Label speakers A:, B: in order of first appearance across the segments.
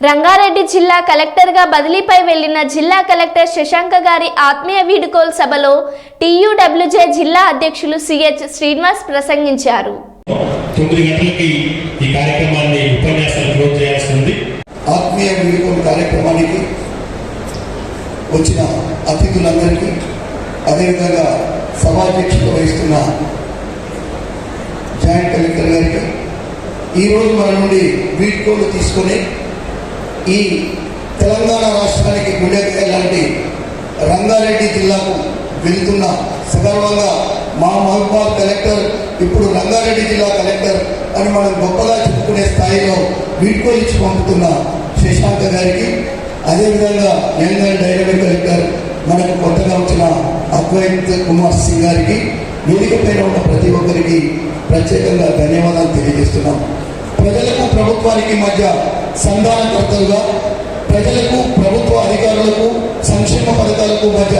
A: రంగారెడ్డి జిల్లా కలెక్టర్గా బదిలీపై వెళ్ళిన జిల్లా కలెక్టర్ శశాంక గారి ఆత్మీయ వీడుకోలు సభలో టీయూడబ్ల్యూజే జిల్లా అధ్యక్షులు సిహెచ్ శ్రీనివాస్ ప్రసంగించారు.
B: తొమ్మిది గంటలకి ఈ కార్యక్రమాన్ని ఉపన్యాసాలు క్లోజ్ చేయాల్సి ఉంది.
C: ఆత్మీయ వీడుకోలు కార్యక్రమానికి వచ్చిన అతిథులందరికీ అదేవిధంగా సభాధ్యక్షత వహిస్తున్న జాయింట్ కలెక్టర్ గారికి ఈరోజు మన నుండి వీడ్కోలు తీసుకొని ఈ తెలంగాణ రాష్ట్రానికి గుండెకాయ లాంటి రంగారెడ్డి జిల్లాకు వెళ్తున్న సగర్వంగా మా మహబూబాద్ కలెక్టర్ ఇప్పుడు రంగారెడ్డి జిల్లా కలెక్టర్ అని మనం గొప్పగా చెప్పుకునే స్థాయిలో వీడ్కో ఇచ్చి పంపుతున్న శశాంక గారికి అదేవిధంగా యంగ్ అండ్ డైనమిక్ కలెక్టర్ మనకు కొత్తగా వచ్చిన అద్వైత్ కుమార్ సింగ్ గారికి వేదిక పైన ఉన్న ప్రతి ఒక్కరికి ప్రత్యేకంగా ధన్యవాదాలు తెలియజేస్తున్నాం. ప్రజలకు ప్రభుత్వానికి మధ్య సంధానకర్తలుగా ప్రజలకు ప్రభుత్వ అధికారులకు సంక్షేమ పథకాలకు మధ్య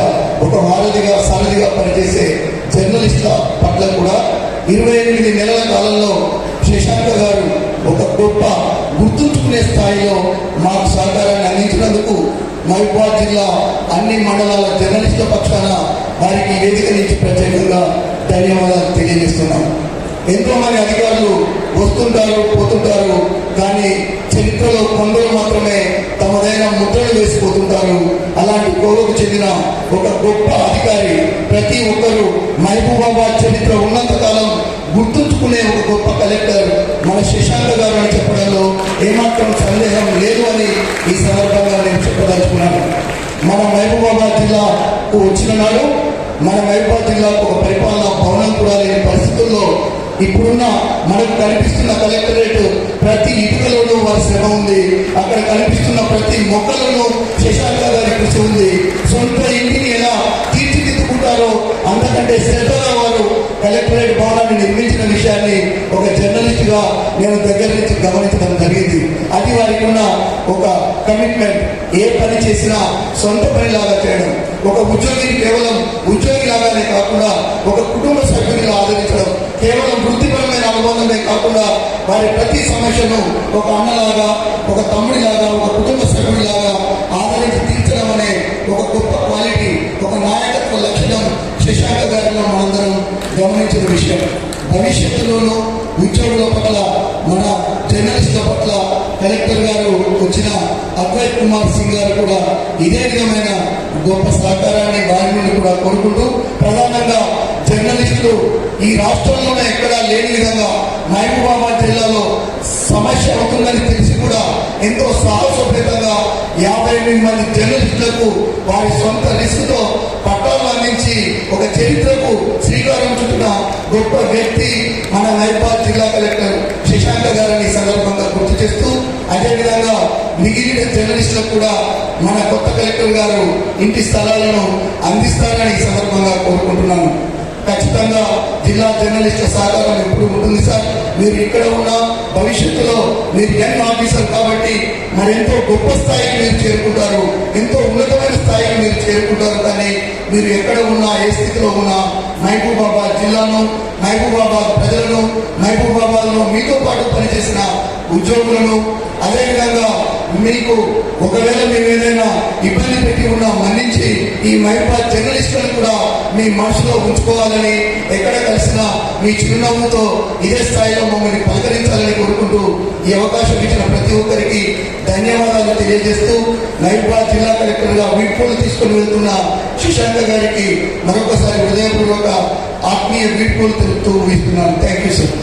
C: ఒక వారధిగా సారథిగా పనిచేసే జర్నలిస్టుల పట్ల కూడా ఇరవై ఎనిమిది నెలల కాలంలో శశాంక గారు ఒక గొప్ప గుర్తుంచుకునే స్థాయిలో మాకు సహకారాన్ని అందించినందుకు మహబూబాద్ జిల్లా అన్ని మండలాల జర్నలిస్టుల పక్షాన వారికి వేదిక నుంచి ప్రత్యేకంగా ధన్యవాదాలు తెలియజేస్తున్నాం. ఎంతోమంది అధికారులు వస్తుంటారు చెందిన ఒక గొప్ప అధికారి. ప్రతి ఒక్కరూ మహబూబాబాద్ చరిత్ర ఉన్నంత కాలం గుర్తుంచుకునే ఒక గొప్ప కలెక్టర్. మన శశాంక గారు అని చెప్పడంలో ఏమాత్రం సందేహం లేదు అని ఈ సందర్భంగా నేను చెప్పదలుచుకున్నాను. మన మహబూబాబాద్ జిల్లాకు వచ్చిన నాడు మన మహబూబాబాద్ జిల్లాకు ఒక పరిపాలనా భవనం కూడా లేని పరిస్థితుల్లో ఇప్పుడున్న మనకు కనిపిస్తున్న కలెక్టరేట్ ప్రతి ఇటుకలోనూ వారి శ్రమ ఉంది. అక్కడ కనిపిస్తున్న ప్రతి మొక్కలలో అంటే శ్రద్ధగా వారు కలెక్టరేట్ భవనాన్ని నిర్మించిన విషయాన్ని ఒక జర్నలిస్ట్గా నేను దగ్గర నుంచి గమనించడం జరిగింది. అది వారికి ఉన్న ఒక కమిట్మెంట్ ఏ పని చేసినా సొంత పనిలాగా చేయడం. ఒక ఉద్యోగిని కేవలం ఉద్యోగి లాగానే కాకుండా ఒక కుటుంబ సభ్యునిగా ఆదరించడం. కేవలం వృత్తిపరమైన అనుబంధమే కాకుండా వారి ప్రతి సమస్యను ఒక అన్నలాగా ఒక తమ్ముడిలాగా ఒక కుటుంబ సభ్యుడిలాగా ఆదరించి తీర్చడం అనే ఒక గొప్ప క్వాలిటీ ఒక నాయకత్వ లక్షణం శశాంక మనందరం గమనించిన విషయం. భవిష్యత్తులోనూ ఉద్యోగుల పట్ల మన జర్నలిస్టుల పట్ల కలెక్టర్ గారు వచ్చిన అద్వైత్ కుమార్ సింగ్ గారు కూడా ఇదే విధమైన గొప్ప సహకారాన్ని వారి నుండి కూడా కోరుకుంటూ ప్రధానంగా జర్నలిస్టులు ఈ రాష్ట్రంలోనే ఎక్కడా లేని విధంగా మహబూబాబాద్ జిల్లాలో సమస్య అవుతుందని తెలిసి కూడా ఎంతో సాహసోపేతంగా యాభై ఎనిమిది మంది జర్నలిస్టులకు వారి సొంత రిస్క్తో పట్టాలు అందించి ఒక చరిత్రకు శ్రీకారం చుట్టిన గొప్ప వ్యక్తి మన మహబూబాద్ జిల్లా కలెక్టర్ శశాంక గారిని సందర్భంగా గుర్తు చేస్తూ అదేవిధంగా మిగిలిన జర్నలిస్టులకు కూడా మన కొత్త కలెక్టర్ గారు ఇంటి స్థలాలను అందిస్తారని ఈ సందర్భంగా కోరుకుంటున్నాను. ఖచ్చితంగా జిల్లా జర్నలిస్ట్ సహకారం ఎప్పుడు ఉంటుంది సార్. మీరు ఇక్కడ ఉన్న భవిష్యత్తులో మీరు యంగ్ ఆఫీసర్ కాబట్టి మరెంతో గొప్ప స్థాయికి మీరు చేరుకుంటారు ఎంతో ఉన్నతమైన స్థాయికి మీరు చేరుకుంటారు కానీ మీరు ఎక్కడ ఉన్నా ఏ స్థితిలో ఉన్నా మహబూబాబాద్ జిల్లాను మహబూబాబాద్ ప్రజలను మహబూబాబాద్లో మీతో పాటు పనిచేసిన ఉద్యోగులను అదేవిధంగా మీకు ఒకవేళ మేము ఏదైనా ఇబ్బంది పెట్టి ఉన్నా మన్నించి ఈ మహిబాద్ మీ మనసులో ఉంచుకోవాలని ఎక్కడ కలిసినా మీ చిరునవ్వుతో ఇదే స్థాయిలో మమ్మల్ని పలకరించాలని కోరుకుంటూ ఈ అవకాశం ఇచ్చిన ప్రతి ఒక్కరికి ధన్యవాదాలు తెలియజేస్తూ మహిబాద్ జిల్లా కలెక్టర్గా వీడ్కోలు తీసుకొని వెళ్తున్న శశాంక గారికి మరొకసారి హృదయపూర్వక ఆత్మీయ వీడ్కోలు తెలుపుతూ ఇస్తున్నాను థ్యాంక్ యూ సార్